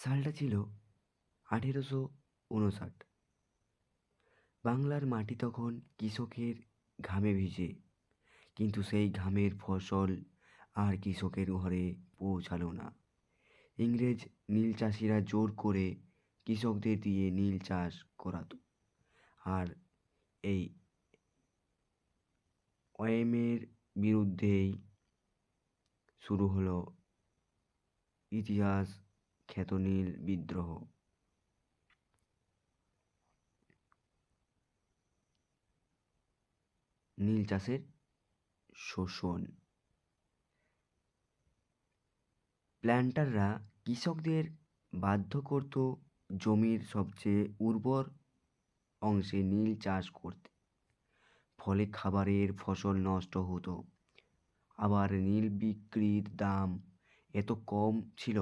সালটা ছিল আঠেরোশো উনষাট। বাংলার মাটি তখন কৃষকের ঘামে ভিজে, কিন্তু সেই ঘামের ফসল আর কৃষকের ঘরে পৌঁছালো না। ইংরেজ নীল চাষিরা জোর করে কৃষকদের দিয়ে নীল চাষ করাতো। আর এই ওয়েমের বিরুদ্ধেই শুরু হলো ইতিহাস খ্যাত নীল বিদ্রোহ। নীল চাষের শোষণ। প্ল্যান্টাররা কৃষকদের বাধ্য করত জমির সবচেয়ে উর্বর অংশে নীল চাষ করতে। ফলে খাবারের ফসল নষ্ট হতো। আবার নীল বিক্রির দাম এত কম ছিল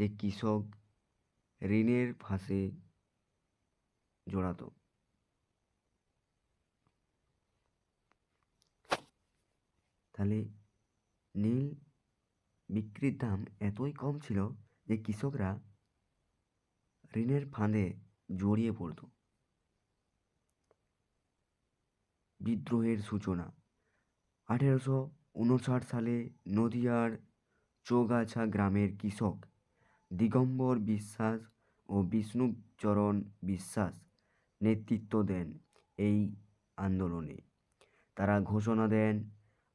যে কৃষক ঋণের ফাঁসে জড়াতো। তাহলে নীল বিক্রির দাম এতই কম ছিল যে কৃষকরা ঋণের ফাঁদে জড়িয়ে পড়তো। বিদ্রোহের সূচনা। আঠেরোশো উনষাট সালে নদিয়ার চৌগাছা গ্রামের কৃষক দিগম্বর বিশ্বাস ও বিষ্ণুচরণ বিশ্বাস নেতৃত্ব দেন এই আন্দোলনে। তারা ঘোষণা দেন,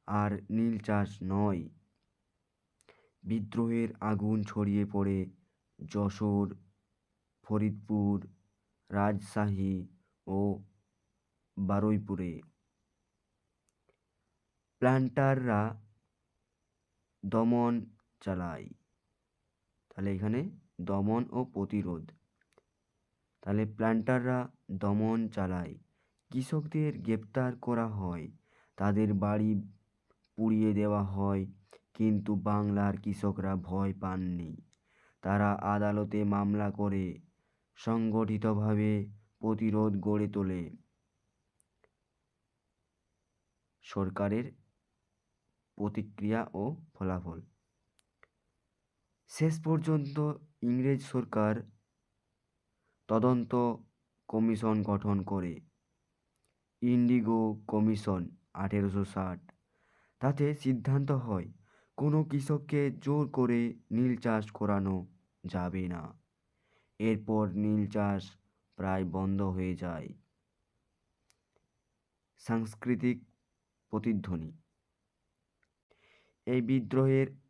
আর নীল চাষ নয়। বিদ্রোহের আগুন ছড়িয়ে পড়ে যশোর, ফরিদপুর, রাজশাহী ও বারুইপুরে। প্ল্যান্টাররা দমন চালায়। তাহলে এখানে দমন ও প্রতিরোধ। তাহলে প্ল্যান্টাররা দমন চালায়। কৃষকদের গ্রেপ্তার করা হয়। তাদের বাড়ি পুড়িয়ে দেওয়া হয়। কিন্তু বাংলার কৃষকরা ভয় পাননি। তারা আদালতে মামলা করে সংগঠিতভাবে প্রতিরোধ গড়ে তোলে। সরকারের প্রতিক্রিয়া ও ফলাফল। শেষ পর্যন্ত ইংরেজ সরকার তদন্ত কমিশন গঠন করে। ইন্ডিগো কমিশন আঠেরোশো ষাট। তাতে সিদ্ধান্ত হয়, কোনো কৃষককে জোর করে নীল চাষ করানো যাবে না। এরপর নীল চাষ প্রায় বন্ধ হয়ে যায়। সাংস্কৃতিক প্রতিধ্বনি। এই বিদ্রোহের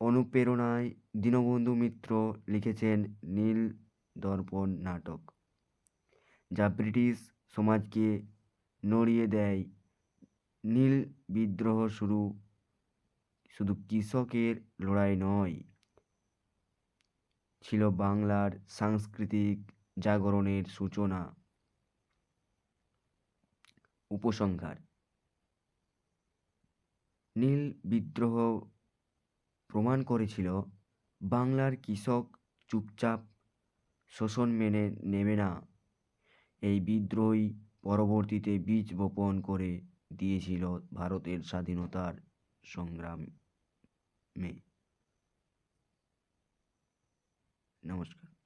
অনুপ্রেরণায় দীনবন্ধু মিত্র লিখেছেন নীল দর্পণ নাটক, যা ব্রিটিশ সমাজকে নড়িয়ে দেয়। নীল বিদ্রোহ শুরু শুধু কৃষকের লড়াই নয়, ছিল বাংলার সাংস্কৃতিক জাগরণের সূচনা, উপসংহার। নীল বিদ্রোহ প্রমাণ করেছিল, বাংলার কৃষক চুপচাপ শোষণ মেনে নেবে না। এই বিদ্রোহী পরবর্তীতে বীজ বপন করে দিয়েছিল ভারতের স্বাধীনতার সংগ্রামে নমস্কার।